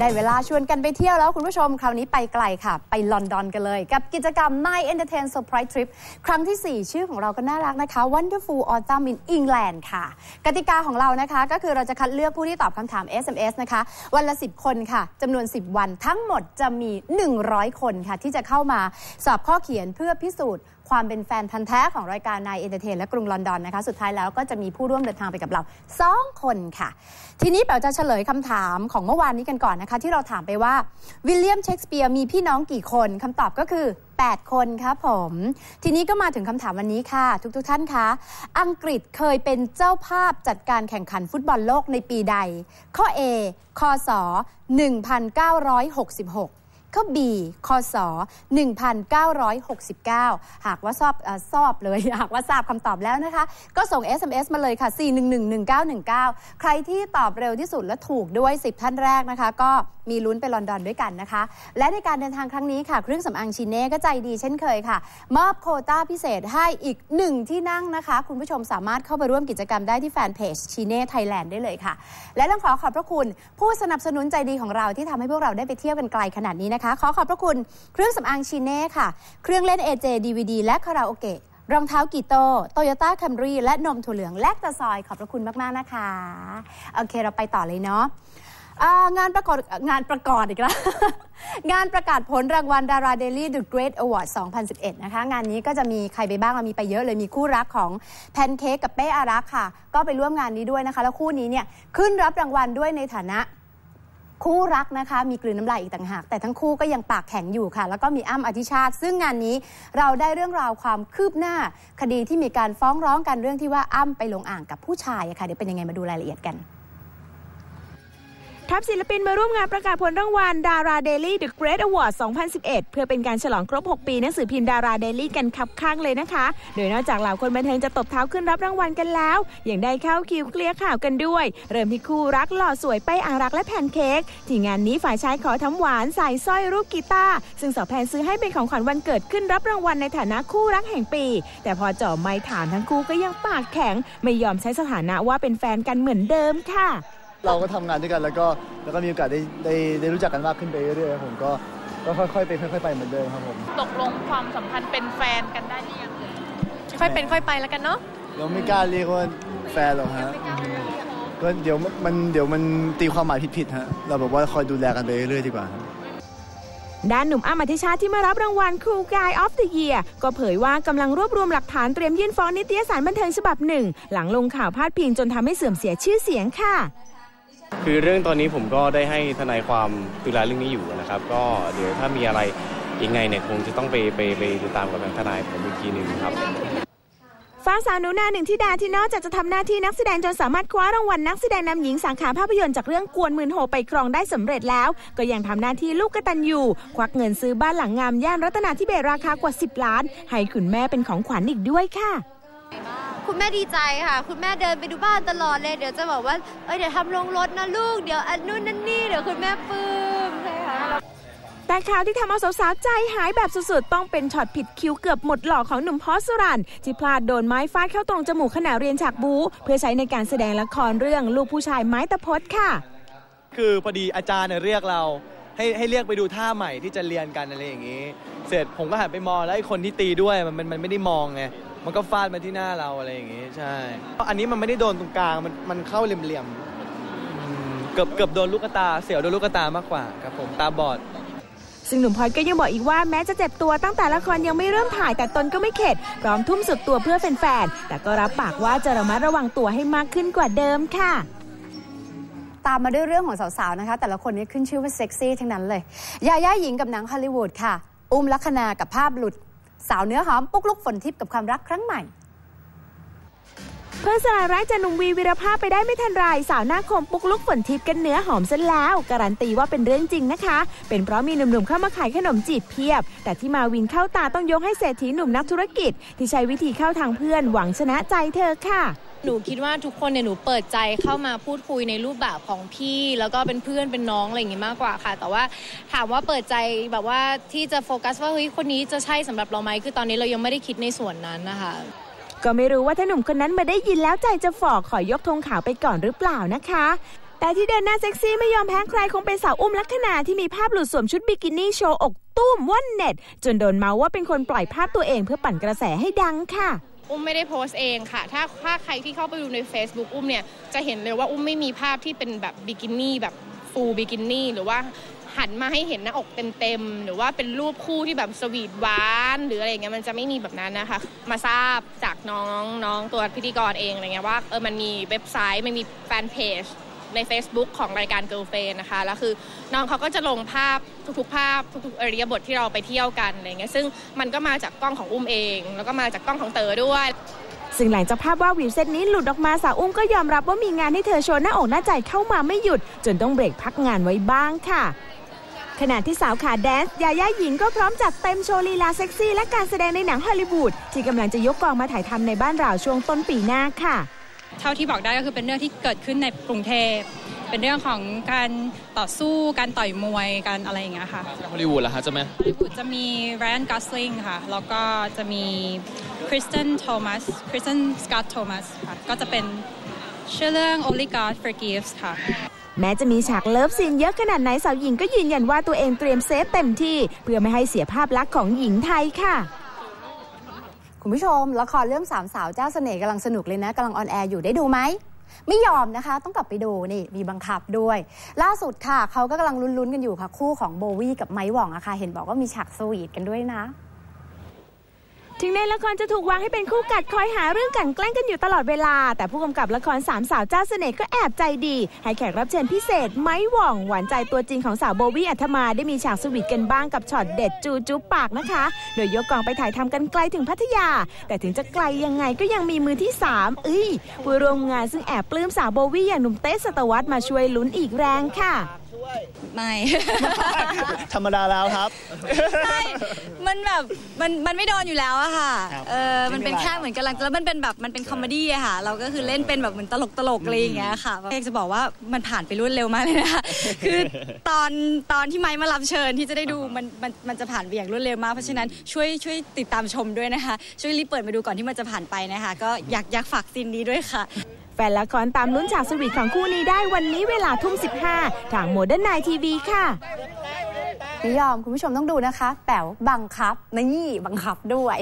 ได้เวลาชวนกันไปเที่ยวแล้วคุณผู้ชมคราวนี้ไปไกลค่ะ ไปลอนดอนกันเลย กับกิจกรรม Night Entertain Surprise Trip ครั้งที่ 4 ชื่อของเราก็น่ารักนะคะ Wonderful Autumn in England ค่ะ กติกาของเรานะคะ ก็คือเราจะคัดเลือกผู้ที่ตอบคำถาม SMS นะคะ วันละ 10 คนค่ะจำนวน 10 วันทั้งหมดจะมี 100 คนค่ะ ที่จะเข้ามาสอบข้อเขียนเพื่อพิสูจน์ ความเป็นแฟนพันธ์แท้ของรายการนายเอนเตอร์เทนและกรุงลอนดอนนะคะ สุดท้ายแล้วก็จะมีผู้ร่วมเดินทางไปกับเรา 2 คนค่ะ ทีนี้เป๋าจะเฉลยคำถามของเมื่อวานนี้กันก่อนนะคะ ที่เราถามไปว่าวิลเลียมเชกสเปียร์มีพี่น้องกี่คนคำตอบก็คือ 8 คนครับผม ทีนี้ก็มาถึงคำถามวันนี้ค่ะ ทุกๆทท่านคะอังกฤษเคยเป็นเจ้าภาพจัดการแข่งขันฟุตบอลโลกในปีใด ข้อ A คศ1966 ข้อ B คศ1969 หากว่าทราบเอ่อทราบเลย หากว่าทราบคำตอบแล้วนะคะ ก็ส่ง SMS มาเลยค่ะ 4111919 ใครที่ตอบเร็วที่สุดและถูกด้วย 10 ท่านแรกนะคะ ก็มีลุ้นไปลอนดอนด้วยกันนะคะ และในการเดินทางครั้งนี้ค่ะ เครื่องสำอางชินเน่ก็ใจดีเช่นเคยค่ะ มอบโคต้าพิเศษให้อีกหนึ่งที่นั่งนะคะ คุณผู้ชมสามารถเข้าไปร่วมกิจกรรมได้ที่แฟนเพจชินเน่ไทยแลนด์ได้เลยค่ะ และต้องขอขอบพระคุณผู้สนับสนุนใจดีของเราที่ทำให้พวกเราได้ไปเที่ยวกันไกลขนาดนี้นะคะขอขอบพระคุณเครื่องสำอางชิเน่ค่ะ เครื่องเล่น AJ DVD และคาราโอเกะรองเท้ากีโตโตโยต้าคัมรี่และนมถั่วเหลืองแลกตะซอย ขอบพระคุณมาก ๆ นะคะ โอเคเราไปต่อเลยเนาะงานประกอบงานประกอบอีกแล้วงานประกาศผลรางวัลดาราเดลี่ The Great Award 2011 นะคะ งานนี้ก็จะมีใครไปบ้างเรามีไปเยอะเลยมีคู่รักของแพนเค้กกับเป้อารักค่ะ ก็ไปร่วมงานนี้ด้วยนะคะ แล้วคู่นี้เนี่ยขึ้นรับรางวัลด้วยในฐานะ คู่รักนะคะ มีกลืนน้ำลายอีกต่างหาก แต่ทั้งคู่ก็ยังปากแข็งอยู่ค่ะ แล้วก็มีอ้ำอธิชาติ ซึ่งงานนี้เราได้เรื่องราวความคืบหน้า คดีที่มีการฟ้องร้องกันเรื่องที่ว่าอ้ำไปลงอ่างกับผู้ชายะค่ะเดี๋ยวเป็นยังไงมาดูรายละเอียดกัน ทัพศิลปินมาร่วมงานประกาศผลรางวัลดาราเดลี่ The Great Award 2011 เพื่อเป็นการฉลองครบ 6 ปีหนังสือพิมพ์ดาราเดลี่กันคับข้างเลยนะคะ โดยนอกจากเหล่าคนบันเทิงจะตบเท้าขึ้นรับรางวัลกันแล้ว ยังได้เข้าคิวเคลียร์ข่าวกันด้วย เริ่มที่คู่รักหล่อสวยไปอารักและแพนเค้กที่งานนี้ฝ่ายชายขอทำหวานใส่สร้อยรูปกีตาร์ซึ่งสาวแพนซื้อให้เป็นของขวัญวันเกิดขึ้นรับรางวัลในฐานะคู่รักแห่งปี แต่พอเจ่อไม้ถามทั้งคู่ก็ยังปากแข็ง ไม่ยอมใช้สถานะว่าเป็นแฟนกันเหมือนเดิมค่ะ เราก็ทำงานด้วยกันแล้วก็แล้วก็มีโอกาสได้ได้ได้รู้จักกันมากขึ้นไปเรื่อยๆครับผมก็ก็ค่อยๆไปค่อยๆไปเหมือนเดิมครับผมตกลงความสัมพันธ์เป็นแฟนกันได้หรือยังเอ่ยค่อยเป็นค่อยไปแล้วกันเนาะเราไม่กล้าเรียกว่าแฟนหรอกฮะก็เดี๋ยวมันเดี๋ยวมันตีความหมายผิดๆฮะเราแบบว่าคอยดูแลกันไปเรื่อยๆดีกว่าครับด้านหนุ่มอ้ำอธิชาติที่มารับรางวัล Cool Guy of the Year ก็เผยว่ากำลังรวบรวมหลักฐานเตรียมยื่นฟ้องนิตยสารบันเทิงฉบับหนึ่ง หลังลงข่าวพาดพิงจนทำให้เสื่อมเสียชื่อเสียงค่ะ คือเรื่องตอนนี้ผมก็ได้ให้ทนายความดูแลเรื่องนี้อยู่นะครับ ก็เดี๋ยวถ้ามีอะไรยังไงเนี่ยคงจะต้องไปไปไปติดตามกับทางทนายผมอีกทีหนึ่งครับฟ้าสาวหนูนาหนึ่งที่ดาที่นอกจากจะทำหน้าที่นักแสดงจนสามารถคว้ารางวัลนักแสดงนำหญิงสาขาภาพยนตร์จากเรื่องกวนหมื่นโหไปครองได้สำเร็จแล้ว ก็ยังทำหน้าที่ลูกกตัญญูควักเงินซื้อบ้านหลังงามย่านรัตนาธิเบศราคากว่า 10 ล้าน ให้คุณแม่เป็นของขวัญอีกด้วยค่ะ คุณแม่ดีใจค่ะ คุณแม่เดินไปดูบ้านตลอดเลย เดี๋ยวจะบอกว่า เอ้ยเดี๋ยวทำลงรถนะลูก เดี๋ยวอันนู่นนั่นนี่ เดี๋ยวคุณแม่ปลื้มใช่ค่ะแต่ข่าวที่ทำเอาสาวๆใจหายแบบสุดๆ ต้องเป็นช็อตผิดคิวเกือบหมดหล่อของหนุ่มพอสรันที่พลาดโดนไม้ฟาดเข้าตรงจมูกขณะเรียนฉากบู เพื่อใช้ในการแสดงละครเรื่องลูกผู้ชายไม้ตะพดค่ะ คือพอดีอาจารย์เนี่ยเรียกเรา ให้ให้เรียกไปดูท่าใหม่ที่จะเรียนกันอะไรอย่างนี้ เสร็จผมก็หันไปมองแล้วไอ้คนที่ตีด้วยมันมันมันไม่ได้มองไงมันก็ฟาดมาที่หน้าเราอะไรอย่างนี้ใช่อันนี้มันไม่ได้โดนตรงกลางมันมันเข้าเหลี่ยมๆเกือบเกือบโดนลูกตา เสียวโดนลูกตามากกว่าครับผมตาบอดซึ่งหนุ่มพลอยก็ยังบอกอีกว่าแม้จะเจ็บตัวตั้งแต่ละครยังไม่เริ่มถ่ายแต่ตนก็ไม่เข็ดพร้อมทุ่มสุดตัวเพื่อแฟนๆแต่ก็รับปากว่าจะระมัดระวังตัวให้มากขึ้นกว่าเดิมค่ะ ตามมาด้วยเรื่องของสาวๆนะคะ แต่ละคนนี้ขึ้นชื่อว่าเซ็กซี่ทั้งนั้นเลย ยาย่าหญิงกับหนังฮอลลีวูดค่ะ อุ้มลักษณากับภาพหลุด สาวเนื้อหอมปุ๊กลุกฝนทิพย์กับความรักครั้งใหม่ เพื่อนสลายร้ายจากหนุ่มวีวิรภาพไปได้ไม่ทันไรสาวหน้าคมปุกลุกฝนทิพย์กันเนื้อหอมซะแล้ว การันตีว่าเป็นเรื่องจริงนะคะ เป็นเพราะมีหนุ่มๆเข้ามาขายขนมจีบเพียบ แต่ที่มาวินเข้าตาต้องยกให้เศรษฐีหนุ่มนักธุรกิจ ที่ใช้วิธีเข้าทางเพื่อนหวังชนะใจเธอค่ะ หนูคิดว่าทุกคนเนี่ยหนูเปิดใจเข้ามาพูดคุยในรูปแบบของพี่ แล้วก็เป็นเพื่อนเป็นน้องอะไรอย่างงี้มากกว่าค่ะ แต่ว่าถามว่าเปิดใจแบบว่าที่จะโฟกัสว่าเฮ้ยคนนี้จะใช่สำหรับเราไหมคือตอนนี้เรายังไม่ได้คิดในส่วนนั้นนะคะก็ไม่รู้ว่าถ้าหนุ่มคนนั้นมาได้ยินแล้วใจจะฝ่อขอยกธงขาวไปก่อนหรือเปล่านะคะ แต่ที่เดินหน้าเซ็กซี่ไม่ยอมแพ้ใครคงเป็นสาวอุ้มลักษณาที่มีภาพหลุดสวมชุดบิกินี่โชว์อกตุ้มว่อนเน็ต จนโดนเมาว่าเป็นคนปล่อยภาพตัวเองเพื่อปั่นกระแสให้ดังค่ะ อุ้มไม่ได้โพสต์เองค่ะ ถ้าถ้าใครที่เข้าไปดูใน Facebook อุ้มเนี่ย จะเห็นเลยว่าอุ้มไม่มีภาพที่เป็นแบบบิกินี่แบบฟูลบิกินี่หรือว่าหันมาให้เห็นหน้าอกเต็มๆ หรือว่าเป็นรูปคู่ที่แบบสวีทหวาน หรืออะไรเงี้ยมันจะไม่มีแบบนั้นนะคะ มาทราบจากน้องน้องตัวพิธีกรเองอะไรเงี้ยว่าเออมันมีเว็บไซต์มันมีแฟนเพจ ใน Facebook ของรายการ Girl f r i e n d นะคะแล้วคือน้องเขาก็จะลงภาพทุกๆภาพทุกๆอริยบทที่เราไปเที่ยวกันอะไรเงี้ยซึ่งมันก็มาจากกล้องของอุ้มเอง แล้วก็มาจากกล้องของเต๋อด้วย ซึ่งหลังจากภาพว่าวิวเซตนี้หลุดออกมาสาวอุ้มก็ยอมรับว่ามีงานให้เธอโชว์หน้าอกหน้าใจเข้ามาไม่หยุด จนต้องเบรกพักงานไว้บ้างค่ะขณะที่สาวขาแดนซ์ยาย่าหญิงก็พร้อมจัดเต็มโชว์ลีลาเซ็กซี่และการแสดงในหนังฮอลลีวูดที่กำลังจะยกกองมาถ่ายทำในบ้านเราช่วงต้นปีหน้าค่ะ เท่าที่บอกได้ก็คือเป็นเรื่องที่เกิดขึ้นในกรุงเทพเป็นเรื่องของการต่อสู้การต่อยมวยการอะไรอย่างเงี้ยค่ะฮอลลีวูดเหรอฮะจะไหมฮอลลีวูดจะมีแรนกัสลิงค่ะ แล้วก็จะมีคริสตันโทมัสคริสตันสกอตโทมัสค่ะก็จะเป็นชื่อเรื่อง Only God Forgives ค่ะ แม้จะมีฉากเลิฟซีนเยอะขนาดไหนสาวหญิงก็ยืนยันว่าตัวเองเตรียมเซฟเต็มที่ เพื่อไม่ให้เสียภาพลักษณ์ของหญิงไทยค่ะ คุณผู้ชม ละครเรื่องสามสาวเจ้าเสน่ห์กำลังสนุกเลยนะกำลังออนแอร์อยู่ได้ดูไหม ไม่ยอมนะคะ ต้องกลับไปดูนี่มีบังคับด้วย ล่าสุดค่ะ เขาก็กำลังลุ้นๆกันอยู่ค่ะ คู่ของโบวี่กับไมค์หว่องอะค่ะ เห็นบอกว่ามีฉากสวีทกันด้วยนะ ถึงในละครจะถูกวางให้เป็นคู่กัดคอยหาเรื่องกันแกล้งกันอยู่ตลอดเวลา แต่ผู้กำกับละครสามสาวเจ้าเสน่ห์ก็แอบใจดี ให้แขกรับเชิญพิเศษ ไม้หว่อง หวานใจตัวจริงของสาวโบวี่อัธมาได้มีฉากสวีทกันบ้างกับช็อตเด็ดจูจุ๊บปากนะคะ โดยยกกองไปถ่ายทำกันไกลถึงพัทยา แต่ถึงจะไกลยังไงก็ยังมีมือที่สามเอ้ยผู้ร่วมงานซึ่งแอบปลื้มสาวโบวี่อย่างหนุ่มเต้สตวัตมาช่วยลุ้นอีกแรงค่ะ ไม่ ธรรมดาแล้วครับ ใช่ มันแบบมันมันไม่โดนอยู่แล้วอะค่ะ ครับเออ มันเป็นไม่เป็นไรแค่เหมือนกำลังแล้วมันเป็นแบบมันเป็นคอมเมดี้อะค่ะ เราก็คือเล่นเป็นแบบเหมือนตลกตลกๆอะไรอย่างเงี้ยค่ะเอกจะบอกว่ามันผ่านไปรวดเร็วมากเลยนะคะ คือตอนตอนที่ไม้มารับเชิญที่จะได้ดูมันมันมันจะผ่านไปอย่างรวดเร็วมาก เพราะฉะนั้นช่วยช่วยติดตามชมด้วยนะคะ ช่วยรีบเปิดมาดูก่อนที่มันจะผ่านไปนะคะ ก็อยากอยากฝากซีนนี้ด้วยค่ะ แฟนละครตามลุ้นฉากสวีทของคู่นี้ได้วันนี้เวลาทุ่ม 15 ทางโมเดิร์นไนทีวีค่ะไม่ยอมคุณผู้ชมต้องดูนะคะ แป๋วบังคับนี่บังคับด้วย